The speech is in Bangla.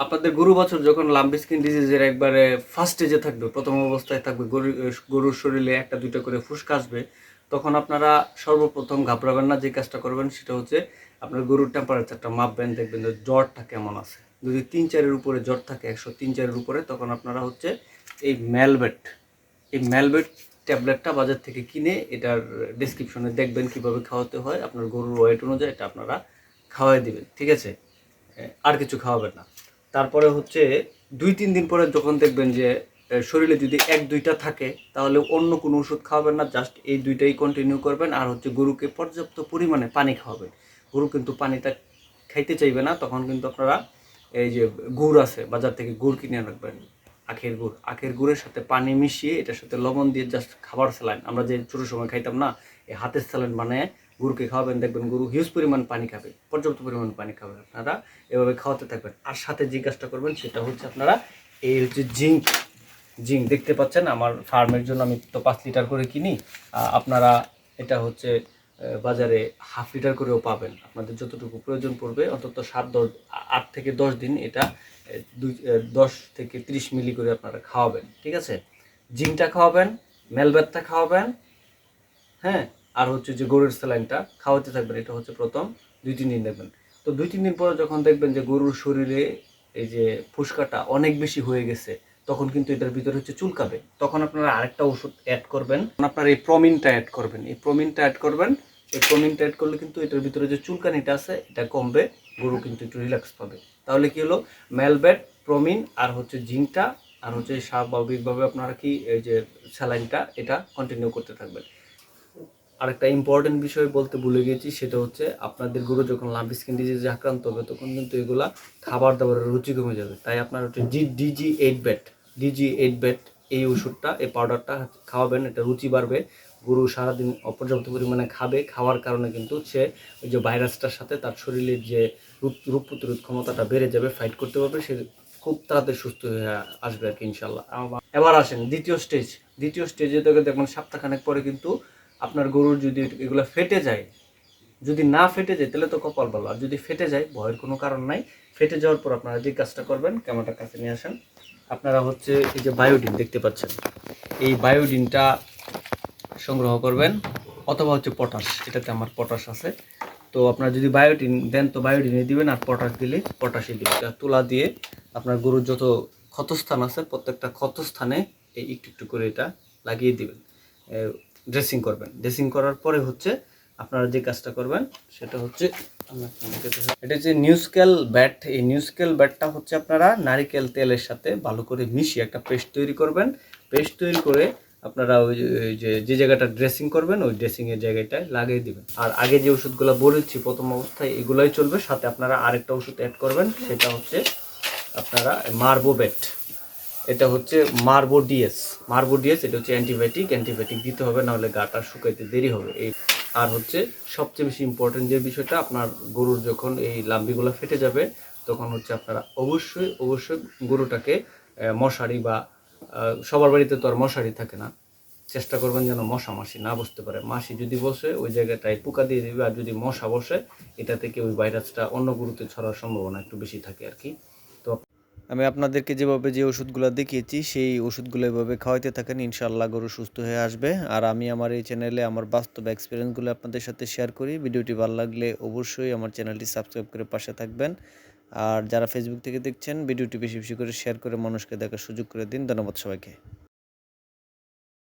আপনাদের গরু বছর যখন লাম্বি স্কিন ডিজিজের একবারে ফার্স্ট স্টেজে থাকবে, প্রথম অবস্থায় থাকবে, গরু, গরুর শরীরে একটা, দুইটা করে ফুসকা আসবে, তখন আপনারা সর্বপ্রথম ঘাবড়াবেন না, যে কাজটা করবেন সেটা হচ্ছে আপনার গরুর টেম্পারেচারটা মাপবেন, দেখবেন যে জ্বরটা কেমন আছে। যদি তিন চারের উপরে জ্বর থাকে, একশো তিন চারের উপরে, তখন আপনারা হচ্ছে এই ম্যালবেট এই ম্যালবেট ট্যাবলেটটা বাজার থেকে কিনে এটার ডিসক্রিপশনে দেখবেন কীভাবে খাওয়াতে হয়, আপনার গরুর ওয়েট অনুযায়ী এটা আপনারা খাওয়াই দিবেন, ঠিক আছে? আর কিছু খাওয়াবেন না। তারপরে হচ্ছে দুই, তিন দিন পরে যখন দেখবেন যে শরীরে যদি এক, দুইটা থাকে, তাহলে অন্য কোনো ওষুধ খাওয়াবেন না জাস্ট এই দুইটাই কন্টিনিউ করবেন। আর হচ্ছে গরুকে পর্যাপ্ত পরিমাণে পানি খাওয়াবেন। গরু কিন্তু পানিটা খাইতে চাইবে না, তখন কিন্তু আপনারা এই যে গুড় আছে, বাজার থেকে গুড় কিনে রাখবেন আখের গুড়। আখের গুড়ের সাথে পানি মিশিয়ে এটার সাথে লবণ দিয়ে জাস্ট খাবার স্যালাইন। আমরা যে ছোটো সময় খাইতাম না, এই হাতের স্যালাইন বানায় গরুকে খাওয়াবেন, দেখবেন গরু হিউজ পরিমাণ পানি খাবে, পর্যাপ্ত পরিমাণ পানি খাবে। আপনারা এভাবে খাওয়াতে থাকবেন। আর সাথে কাজটা করবেন, সেটা হচ্ছে আপনারা এই হচ্ছে জিঙ্ক। জিঙ্ক দেখতে পাচ্ছেন, আমার ফার্মের জন্য আমি তো পাঁচ লিটার করে কিনি আপনারা এটা হচ্ছে বাজারে হাফ লিটার করেও পাবেন। আপনাদের যতটুকু প্রয়োজন পড়বে, অন্তত সাত দশ, আট থেকে দশ দিন এটা দুই দশ থেকে ত্রিশ মিলি করে আপনারা খাওয়াবেন, ঠিক আছে? জিঙ্কটা খাওয়াবেন মেলবেতটা খাওয়াবেন হ্যাঁ? আর হচ্ছে যে গরুর স্যালাইনটা খাওয়াতে থাকবেন, এটা হচ্ছে প্রথম। দুই, তিন দিন দেখবেন। তো দুই, তিন দিন পরে যখন দেখবেন যে গরুর শরীরে এই যে ফুসকাটা অনেক বেশি হয়ে গেছে, তখন কিন্তু এটার ভিতরে হচ্ছে চুলকাবে। তখন আপনারা আরেকটা ওষুধ অ্যাড করবেন। আপনার এই প্রমিনটা অ্যাড করবেন। এই প্রমিনটা অ্যাড করবেন। এই প্রমিনটা অ্যাড করলে কিন্তু এটার ভিতরে যে চুলকানিটা আছে, এটা কমবে, গরু কিন্তু একটু রিল্যাক্স পাবে। তাহলে কি হলো? ম্যালবেট প্রমিন আর হচ্ছে জিঙ্কটা আর হচ্ছে স্বাভাবিকভাবে আপনারা কি এই যে স্যালাইনটা, এটা কন্টিনিউ করতে থাকবেন। আরেকটা ইম্পর্টেন্ট বিষয় বলতে ভুলে গেছি, সেটা হচ্ছে আপনাদের গরু যখন লাম্পি স্কিন ডিজিজে আক্রান্ত হবে, তখন কিন্তু এগুলা খাবার দাবারের রুচি কমে যাবে। তাই আপনার হচ্ছে জি ডিজি এইট বেট ডিজি এইট বেট এই ওষুধটা, এই পাউডারটা খাওয়াবেন, এটা রুচি বাড়বে, গরু সারাদিন অপর্যাপ্ত পরিমাণে খাবে, খাওয়ার কারণে কিন্তু সে ওই যে ভাইরাসটার সাথে তার শরীরের যে রূপ প্রতিরোধ ক্ষমতাটা বেড়ে যাবে ফাইট করতে পারবে, সে খুব তাড়াতাড়ি সুস্থ হয়ে আসবে আর কি ইনশাল্লাহ এবার আসেন দ্বিতীয় স্টেজ দ্বিতীয় স্টেজে দেখবেন সপ্তাহখানেক পরে কিন্তু আপনার গরুর যদি এগুলো ফেটে যায়, যদি না ফেটে যায়, তাহলে তো কপাল ভালো। আর যদি ফেটে যায়, ভয়ের কোনো কারণ নাই। ফেটে যাওয়ার পর আপনারা যে কাজটা করবেন, ক্যামেরাটা কাছে নিয়ে আসেন। আপনারা হচ্ছে এই যে বায়োডিন দেখতে পাচ্ছেন। এই বায়োডিনটা সংগ্রহ করবেন, অথবা হচ্ছে পটাশ, এটাতে আমার পটাশ আছে। তো আপনারা যদি বায়োটিন দেন, তো বায়োটিনে দিবেন, আর পটাশ দিলে পটাশই দিবেন। তুলা দিয়ে আপনার গরুর যত ক্ষতস্থান আছে, প্রত্যেকটা ক্ষতস্থানে এই একটু একটু করে এটা লাগিয়ে দিবেন। ড্রেসিং করবেন। ড্রেসিং করার পরে হচ্ছে আপনারা যে কাজটা করবেন, সেটা হচ্ছে। এটা হচ্ছে নিউস্কেল ব্যাট এই নিউস্কেল ব্যাটটা হচ্ছে আপনারা নারিকেল তেলের সাথে ভালো করে মিশিয়ে একটা পেস্ট তৈরি করবেন। পেস্ট তৈরি করে আপনারা ওই যে- ওই যে যে জায়গাটা ড্রেসিং করবেন, ওই ড্রেসিংয়ের জায়গাটায় লাগিয়ে দিবেন। আর আগে যে ওষুধগুলো বলেছি, প্রথম অবস্থায় এগুলোই চলবে। সাথে আপনারা আরেকটা ওষুধ অ্যাড করবেন, সেটা হচ্ছে আপনারা মার্বোবেট এটা হচ্ছে মার্বো ডিএস। মার্বো ডিএস, এটা হচ্ছে অ্যান্টিবায়োটিক। অ্যান্টিবায়োটিক দিতে হবে, নাহলে গাটা শুকাইতে দেরি হবে। এই আর হচ্ছে সবচেয়ে বেশি ইম্পর্টেন্ট যে বিষয়টা, আপনার গরুর যখন এই লাম্বিগুলো ফেটে যাবে, তখন হচ্ছে আপনারা অবশ্যই অবশ্যই গরুটাকে মশারি বা সবার বাড়িতে তো আর মশারি থাকে না। চেষ্টা করবেন যেন মশা মাসি না বসতে পারে। মাসি যদি বসে, ওই জায়গাটায় পোকা দিয়ে দেবে, আর যদি মশা বসে এটা থেকে ওই ভাইরাসটা অন্য গরুতে ছড়ার সম্ভাবনা একটু বেশি থাকে আর কি? আমি আপনাদেরকে যেভাবে যে ওষুধগুলো দেখিয়েছি, সেই ওষুধগুলো এভাবে খাওয়াইতে থাকেন, ইনশাআল্লাহ গরু সুস্থ হয়ে আসবে। আর আমি আমার এই চ্যানেলে আমার বাস্তব এক্সপিরিয়েন্সগুলো আপনাদের সাথে শেয়ার করি। ভিডিওটি ভালো লাগলে অবশ্যই আমার চ্যানেলটি সাবস্ক্রাইব করে পাশে থাকবেন। আর যারা ফেসবুক থেকে দেখছেন, ভিডিওটি বেশি বেশি করে শেয়ার করে মানুষকে দেখার সুযোগ করে দিন। ধন্যবাদ সবাইকে।